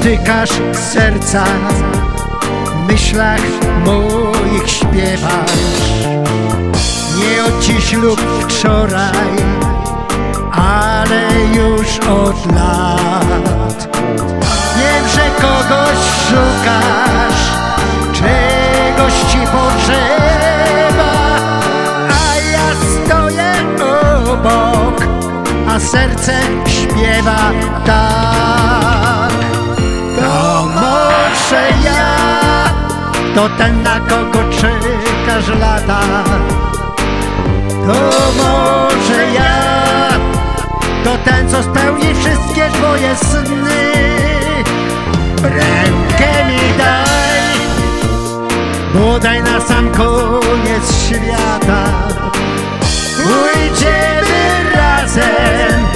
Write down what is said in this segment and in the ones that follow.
dotykasz serca, w myślach moich śpiewasz. Nie od dziś lub wczoraj, ale już od lat. Wiem, że kogoś szukasz, czegoś ci potrzeba, a ja stoję obok, a serce śpiewa tak. Może ja, to ten na kogo czekasz lata. To może ja, to ten co spełni wszystkie twoje sny. Rękę mi daj, bodaj na sam koniec świata. Pójdziemy razem,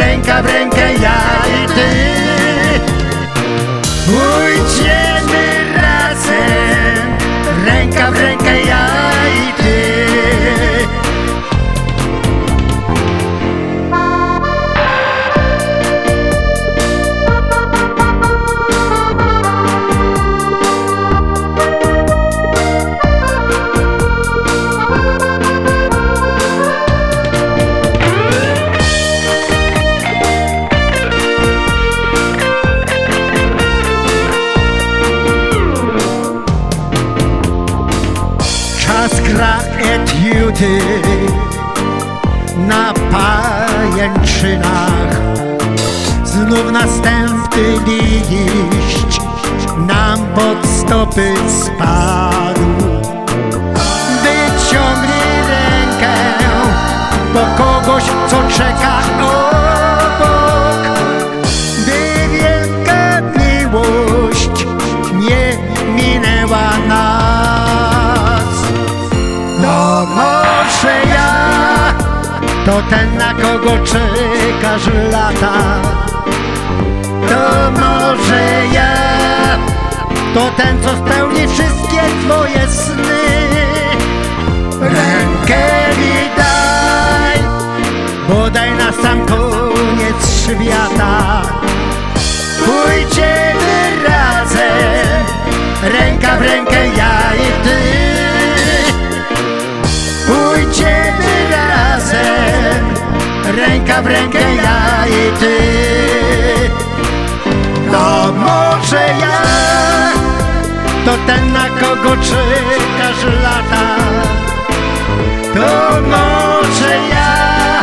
ręka w rękę ja i ty. Na pajęczynach Znów następny liść nam pod stopy spadł. Wyciągnij rękę do kogoś, co to ten na kogo czekasz lata. To może ja, to ten co spełni wszystkie twoje sny. Rękę mi daj, bodaj na sam koniec świata. Pójdziemy razem, ręka w rękę ja i ty. Pójdziemy ręka w rękę ja i ty. To może ja, to ten na kogo czekasz lata. To może ja,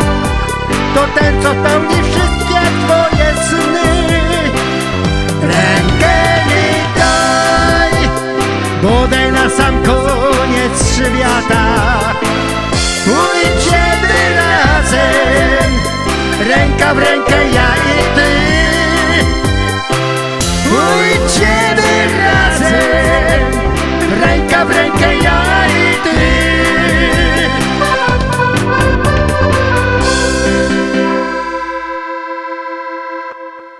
to ten co pełni wszystkie twoje sny. Rękę mi daj, bodaj na sam koniec świata.